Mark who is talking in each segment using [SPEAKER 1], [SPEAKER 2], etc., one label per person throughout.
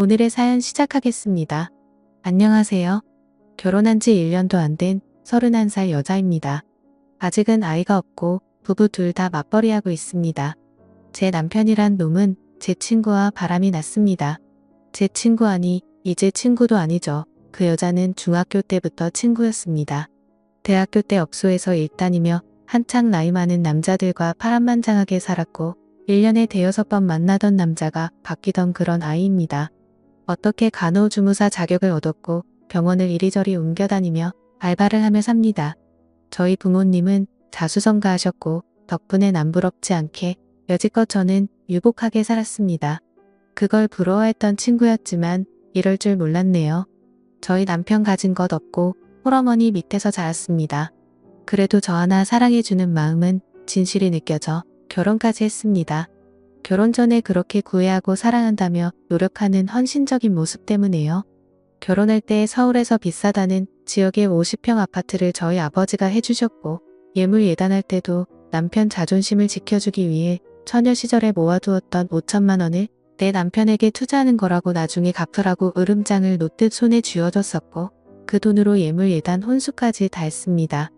[SPEAKER 1] 오늘의 사연 시작하겠습니다. 안녕하세요. 결혼한 지 1년도 안 된 31살 여자입니다. 아직은 아이가 없고 부부 둘 다 맞벌이하고 있습니다. 제 남편이란 놈은 제 친구와 바람이 났습니다. 제 친구 아니, 이제 친구도 아니죠. 그 여자는 중학교 때부터 친구였습니다. 대학교 때 업소에서 일 다니며 한창 나이 많은 남자들과 파란만장하게 살았고 1년에 대여섯 번 만나던 남자가 바뀌던 그런 아이입니다. 어떻게 간호주무사 자격을 얻었고 병원을 이리저리 옮겨다니며 알바를 하며 삽니다. 저희 부모님은 자수성가하셨고 덕분에 남부럽지 않게 여지껏 저는 유복하게 살았습니다. 그걸 부러워했던 친구였지만 이럴 줄 몰랐네요. 저희 남편 가진 것 없고 홀어머니 밑에서 자랐습니다. 그래도 저 하나 사랑해주는 마음은 진실이 느껴져 결혼까지 했습니다. 결혼 전에 그렇게 구애하고 사랑한다며 노력하는 헌신적인 모습 때문에요. 결혼할 때 서울에서 비싸다는 지역의 50평 아파트를 저희 아버지가 해주셨고 예물 예단할 때도 남편 자존심을 지켜주기 위해 처녀 시절에 모아두었던 5천만 원을 내 남편에게 투자하는 거라고 나중에 갚으라고 으름장을 놓듯 손에 쥐어줬었고 그 돈으로 예물 예단 혼수까지 다 했습니다.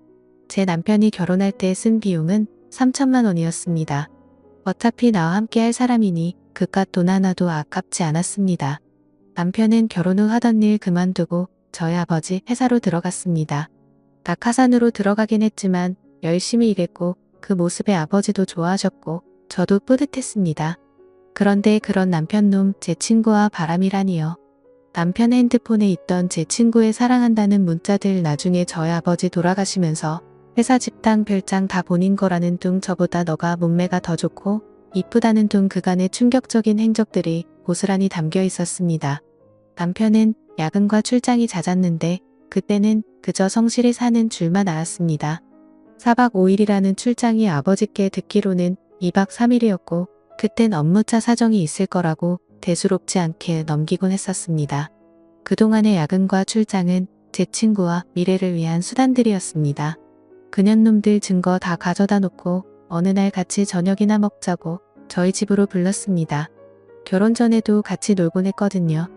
[SPEAKER 1] 제 남편이 결혼할 때 쓴 비용은 3천만 원이었습니다. 어차피 나와 함께 할 사람이니 그깟 돈 하나도 아깝지 않았습니다. 남편은 결혼 후 하던 일 그만두고 저희 아버지 회사로 들어갔습니다. 낙하산으로 들어가긴 했지만 열심히 일했고 그 모습에 아버지도 좋아하셨고 저도 뿌듯했습니다. 그런데 그런 남편놈 제 친구와 바람이라니요. 남편 핸드폰에 있던 제 친구의 사랑한다는 문자들 나중에 저희 아버지 돌아가시면서 회사 집당 별장 다 본인 거라는 둥 저보다 너가 몸매가 더 좋고 이쁘다는 둥 그간의 충격적인 행적들이 고스란히 담겨 있었습니다. 남편은 야근과 출장이 잦았는데 그때는 그저 성실히 사는 줄만 알았습니다. 4박 5일이라는 출장이 아버지께 듣기로는 2박 3일이었고 그땐 업무차 사정이 있을 거라고 대수롭지 않게 넘기곤 했었습니다. 그동안의 야근과 출장은 제 친구와 미래를 위한 수단들이었습니다. 그년놈들 증거 다 가져다 놓고 어느 날 같이 저녁이나 먹자고 저희 집으로 불렀습니다. 결혼 전에도 같이 놀곤 했거든요.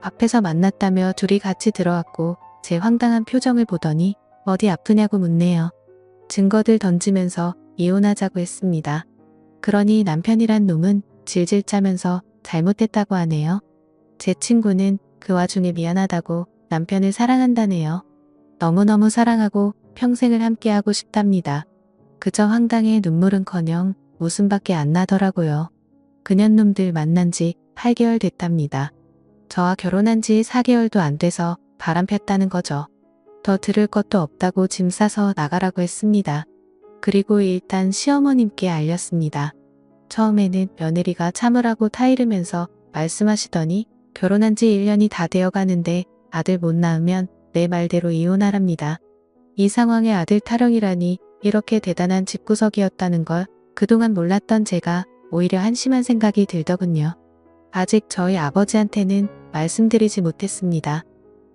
[SPEAKER 1] 앞에서 만났다며 둘이 같이 들어왔고 제 황당한 표정을 보더니 어디 아프냐고 묻네요. 증거들 던지면서 이혼하자고 했습니다. 그러니 남편이란 놈은 질질 짜면서 잘못됐다고 하네요. 제 친구는 그 와중에 미안하다고 남편을 사랑한다네요. 너무너무 사랑하고 평생을 함께하고 싶답니다. 그저 황당해 눈물은커녕 웃음밖에 안 나더라고요. 그년놈들 만난 지 8개월 됐답니다. 저와 결혼한 지 4개월도 안 돼서 바람 폈다는 거죠. 더 들을 것도 없다고 짐 싸서 나가라고 했습니다. 그리고 일단 시어머님께 알렸습니다. 처음에는 며느리가 참으라고 타이르면서 말씀하시더니 결혼한 지 1년이 다 되어 가는데 아들 못 낳으면 내 말대로 이혼하랍니다. 이 상황에 아들 타령이라니 이렇게 대단한 집구석이었다는 걸 그동안 몰랐던 제가 오히려 한심한 생각이 들더군요. 아직 저희 아버지한테는 말씀드리지 못했습니다.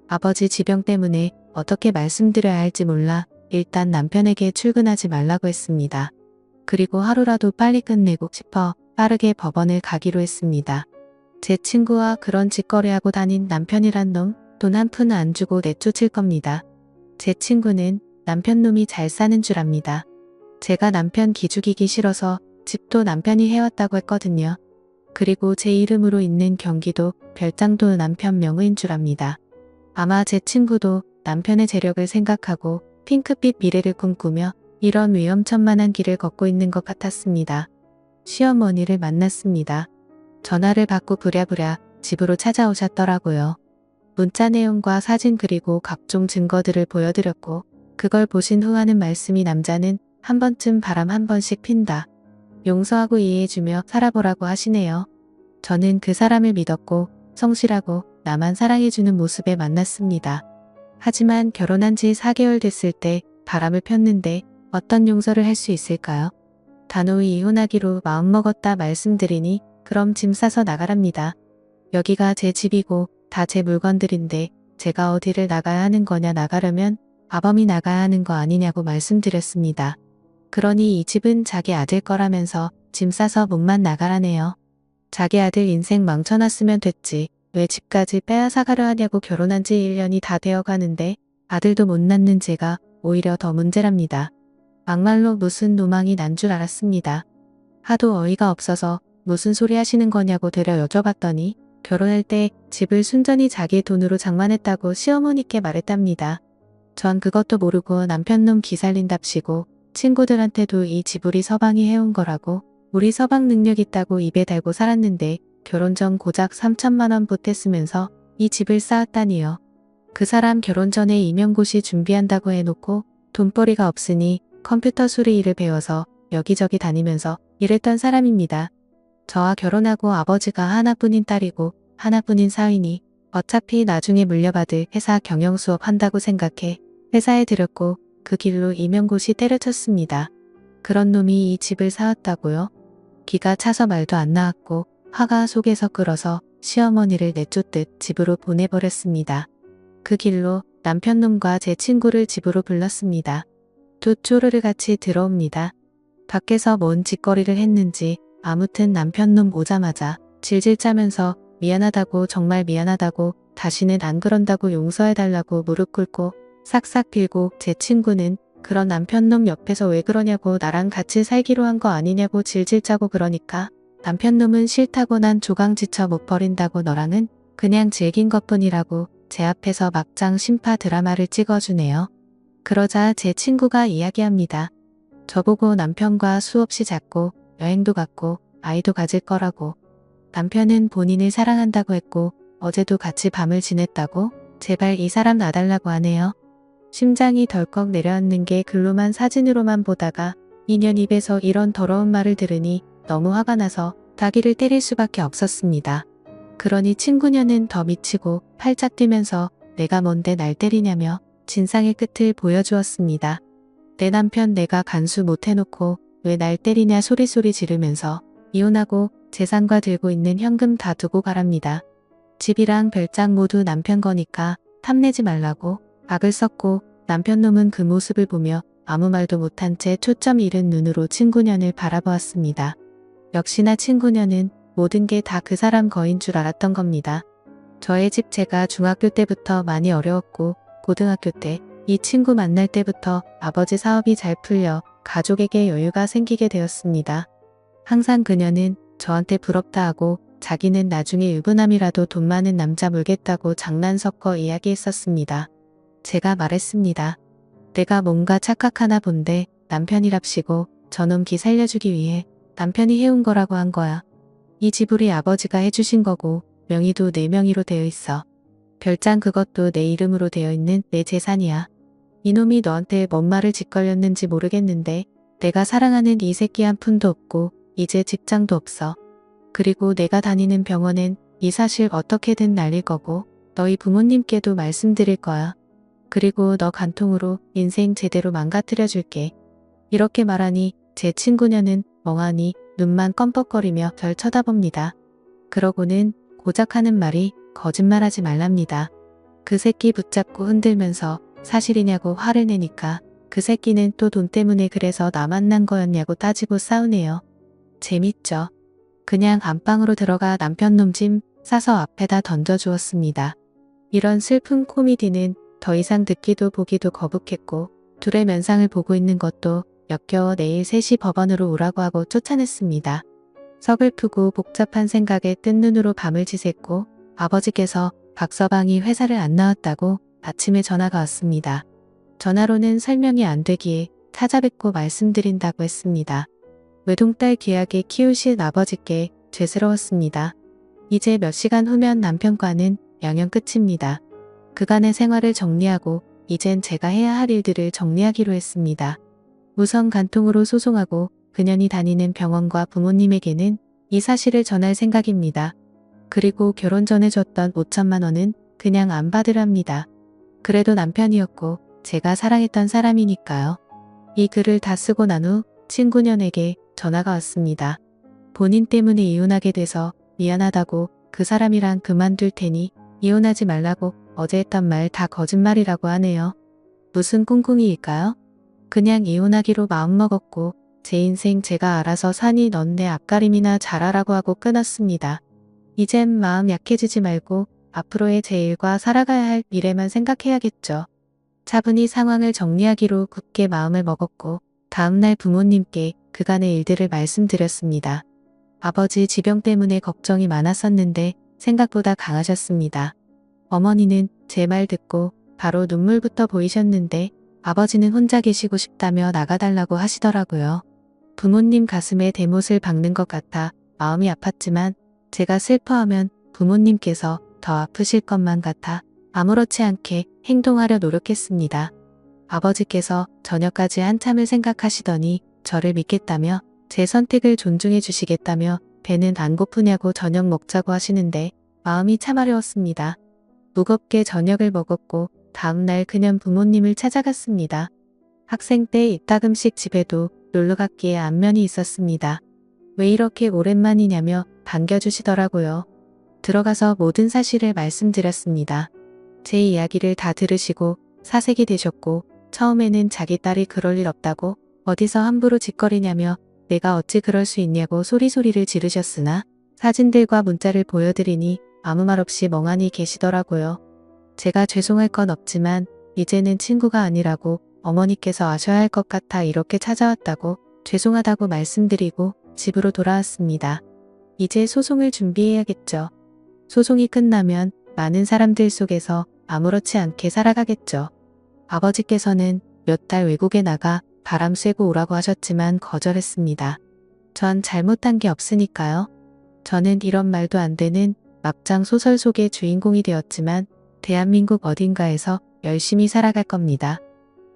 [SPEAKER 1] 아버지 지병 때문에 어떻게 말씀드려야 할지 몰라 일단 남편에게 출근하지 말라고 했습니다. 그리고 하루라도 빨리 끝내고 싶어 빠르게 법원을 가기로 했습니다. 제 친구와 그런 짓거리하고 다닌 남편이란 놈 돈 한 푼 안 주고 내쫓을 겁니다. 제 친구는 남편 놈이 잘 사는 줄 압니다. 제가 남편 기죽이기 싫어서 집도 남편이 해왔다고 했거든요. 그리고 제 이름으로 있는 경기도 별장도 남편 명의인 줄 압니다. 아마 제 친구도 남편의 재력을 생각하고 핑크빛 미래를 꿈꾸며 이런 위험천만한 길을 걷고 있는 것 같았습니다. 시어머니를 만났습니다. 전화를 받고 부랴부랴 집으로 찾아오셨더라고요. 문자 내용과 사진 그리고 각종 증거들을 보여드렸고 그걸 보신 후 하는 말씀이 남자는 한 번쯤 바람 한 번씩 핀다. 용서하고 이해해주며 살아보라고 하시네요. 저는 그 사람을 믿었고 성실하고 나만 사랑해주는 모습에 만났습니다. 하지만 결혼한 지 4개월 됐을 때 바람을 폈는데 어떤 용서를 할 수 있을까요? 단호히 이혼하기로 마음먹었다 말씀드리니 그럼 짐 싸서 나가랍니다. 여기가 제 집이고 다 제 물건들인데 제가 어디를 나가야 하는 거냐 나가려면 아범이 나가야 하는 거 아니냐고 말씀드렸습니다. 그러니 이 집은 자기 아들 거라면서 짐 싸서 몸만 나가라네요. 자기 아들 인생 망쳐놨으면 됐지. 왜 집까지 빼앗아가려 하냐고 결혼한 지 1년이 다 되어 가는데 아들도 못 낳는 제가 오히려 더 문제랍니다. 막말로 무슨 노망이 난 줄 알았습니다. 하도 어이가 없어서 무슨 소리 하시는 거냐고 되려 여쭤봤더니 결혼할 때 집을 순전히 자기 돈으로 장만했다고 시어머니께 말했답니다. 전 그것도 모르고 남편놈 기살린답시고 친구들한테도 이 지불이 서방이 해온 거라고 우리 서방 능력 있다고 입에 달고 살았는데 결혼 전 고작 3천만 원 보탰으면서 이 집을 쌓았다니요. 그 사람 결혼 전에 임용고시 준비한다고 해놓고 돈벌이가 없으니 컴퓨터 수리 일을 배워서 여기저기 다니면서 일했던 사람입니다. 저와 결혼하고 아버지가 하나뿐인 딸이고 하나뿐인 사위니 어차피 나중에 물려받을 회사 경영 수업 한다고 생각해 회사에 들였고 그 길로 임용고시 때려쳤습니다. 그런 놈이 이 집을 사왔다고요? 기가 차서 말도 안 나왔고 화가 속에서 끓어서 시어머니를 내쫓듯 집으로 보내버렸습니다. 그 길로 남편놈과 제 친구를 집으로 불렀습니다. 두 쪼르르 같이 들어옵니다. 밖에서 뭔 짓거리를 했는지 아무튼 남편놈 오자마자 질질 짜면서 미안하다고 정말 미안하다고 다시는 안 그런다고 용서해달라고 무릎 꿇고 싹싹 빌고 제 친구는 그런 남편놈 옆에서 왜 그러냐고 나랑 같이 살기로 한 거 아니냐고 질질 짜고 그러니까 남편놈은 싫다고 난 조강 지쳐 못 버린다고 너랑은 그냥 즐긴 것뿐이라고 제 앞에서 막장 심파 드라마를 찍어주네요. 그러자 제 친구가 이야기합니다. 저보고 남편과 수없이 잤고 여행도 갔고 아이도 가질 거라고. 남편은 본인을 사랑한다고 했고 어제도 같이 밤을 지냈다고 제발 이 사람 놔달라고 하네요. 심장이 덜컥 내려앉는 게 글로만 사진으로만 보다가 인연 입에서 이런 더러운 말을 들으니 너무 화가 나서 다기를 때릴 수밖에 없었습니다. 그러니 친구녀는 더 미치고 팔짝 뛰면서 내가 뭔데 날 때리냐며 진상의 끝을 보여주었습니다. 내 남편 내가 간수 못 해놓고 왜 날 때리냐 소리소리 지르면서 이혼하고 재산과 들고 있는 현금 다 두고 가랍니다. 집이랑 별장 모두 남편 거니까 탐내지 말라고 악을 썼고 남편놈은 그 모습을 보며 아무 말도 못한 채 초점 잃은 눈으로 친구년을 바라보았습니다. 역시나 친구년은 모든 게 다 그 사람 거인 줄 알았던 겁니다. 저의 집 제가 중학교 때부터 많이 어려웠고 고등학교 때 이 친구 만날 때부터 아버지 사업이 잘 풀려 가족에게 여유가 생기게 되었습니다. 항상 그녀는 저한테 부럽다 하고 자기는 나중에 유부남이라도 돈 많은 남자 물겠다고 장난 섞어 이야기했었습니다. 제가 말했습니다. 내가 뭔가 착각하나 본데 남편이랍시고 저놈 기 살려주기 위해 남편이 해온 거라고 한 거야. 이 지불이 아버지가 해주신 거고 명의도 내 명의로 되어 있어. 별장 그것도 내 이름으로 되어 있는 내 재산이야. 이놈이 너한테 뭔 말을 짓걸렸는지 모르겠는데 내가 사랑하는 이 새끼 한 푼도 없고 이제 직장도 없어. 그리고 내가 다니는 병원엔 이 사실 어떻게든 날릴 거고 너희 부모님께도 말씀드릴 거야. 그리고 너 간통으로 인생 제대로 망가뜨려 줄게. 이렇게 말하니 제 친구녀는 멍하니 눈만 껌뻑거리며 절 쳐다봅니다. 그러고는 고작 하는 말이 거짓말하지 말랍니다. 그 새끼 붙잡고 흔들면서 사실이냐고 화를 내니까 그 새끼는 또 돈 때문에 그래서 나 만난 거였냐고 따지고 싸우네요. 재밌죠? 그냥 안방으로 들어가 남편 놈 짐 싸서 앞에다 던져주었습니다. 이런 슬픈 코미디는 더 이상 듣기도 보기도 거북했고 둘의 면상을 보고 있는 것도 역겨워 내일 3시 법원으로 오라고 하고 쫓아냈습니다. 서글프고 복잡한 생각에 뜬 눈으로 밤을 지샜고 아버지께서 박서방이 회사를 안 나왔다고 아침에 전화가 왔습니다. 전화로는 설명이 안 되기에 찾아뵙고 말씀드린다고 했습니다. 외동딸 귀하게 키우신 아버지께 죄스러웠습니다. 이제 몇 시간 후면 남편과는 양형 끝입니다. 그간의 생활을 정리하고 이젠 제가 해야 할 일들을 정리하기로 했습니다. 우선 간통으로 소송하고 그년이 다니는 병원과 부모님에게는 이 사실을 전할 생각입니다. 그리고 결혼 전에 줬던 5천만 원은 그냥 안 받으랍니다. 그래도 남편이었고 제가 사랑했던 사람이니까요. 이 글을 다 쓰고 난 후 친구년에게 전화가 왔습니다. 본인 때문에 이혼하게 돼서 미안하다고 그 사람이랑 그만둘 테니 이혼하지 말라고 어제 했던 말 다 거짓말이라고 하네요. 무슨 꿍꿍이일까요? 그냥 이혼하기로 마음먹었고 제 인생 제가 알아서 사니 넌 내 앞가림이나 잘하라고 하고 끊었습니다. 이젠 마음 약해지지 말고 앞으로의 제 일과 살아가야 할 미래만 생각해야겠죠. 차분히 상황을 정리하기로 굳게 마음을 먹었고 다음날 부모님께 그간의 일들을 말씀드렸습니다. 아버지 지병 때문에 걱정이 많았었는데 생각보다 강하셨습니다. 어머니는 제 말 듣고 바로 눈물부터 보이셨는데 아버지는 혼자 계시고 싶다며 나가달라고 하시더라고요. 부모님 가슴에 대못을 박는 것 같아 마음이 아팠지만 제가 슬퍼하면 부모님께서 더 아프실 것만 같아 아무렇지 않게 행동하려 노력했습니다. 아버지께서 저녁까지 한참을 생각하시더니 저를 믿겠다며 제 선택을 존중해 주시겠다며 배는 안 고프냐고 저녁 먹자고 하시는데 마음이 참 어려웠습니다. 무겁게 저녁을 먹었고 다음날 그년 부모님을 찾아갔습니다. 학생 때 이따금씩 집에도 놀러 갔기에 안면이 있었습니다. 왜 이렇게 오랜만이냐며 반겨주시더라고요. 들어가서 모든 사실을 말씀드렸습니다. 제 이야기를 다 들으시고 사색이 되셨고 처음에는 자기 딸이 그럴 일 없다고 어디서 함부로 짓거리냐며 내가 어찌 그럴 수 있냐고 소리소리를 지르셨으나 사진들과 문자를 보여드리니 아무 말 없이 멍하니 계시더라고요. 제가 죄송할 건 없지만 이제는 친구가 아니라고 어머니께서 아셔야 할 것 같아 이렇게 찾아왔다고 죄송하다고 말씀드리고 집으로 돌아왔습니다. 이제 소송을 준비해야겠죠. 소송이 끝나면 많은 사람들 속에서 아무렇지 않게 살아가겠죠. 아버지께서는 몇 달 외국에 나가 바람 쐬고 오라고 하셨지만 거절했습니다. 전 잘못한 게 없으니까요. 저는 이런 말도 안 되는 막장 소설 속의 주인공이 되었지만 대한민국 어딘가에서 열심히 살아갈 겁니다.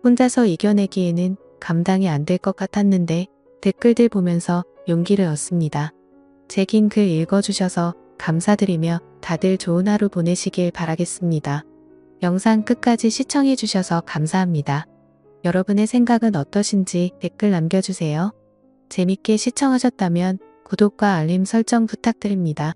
[SPEAKER 1] 혼자서 이겨내기에는 감당이 안 될 것 같았는데 댓글들 보면서 용기를 얻습니다. 제 긴 글 읽어주셔서 감사드리며 다들 좋은 하루 보내시길 바라겠습니다. 영상 끝까지 시청해주셔서 감사합니다. 여러분의 생각은 어떠신지 댓글 남겨주세요. 재밌게 시청하셨다면 구독과 알림 설정 부탁드립니다.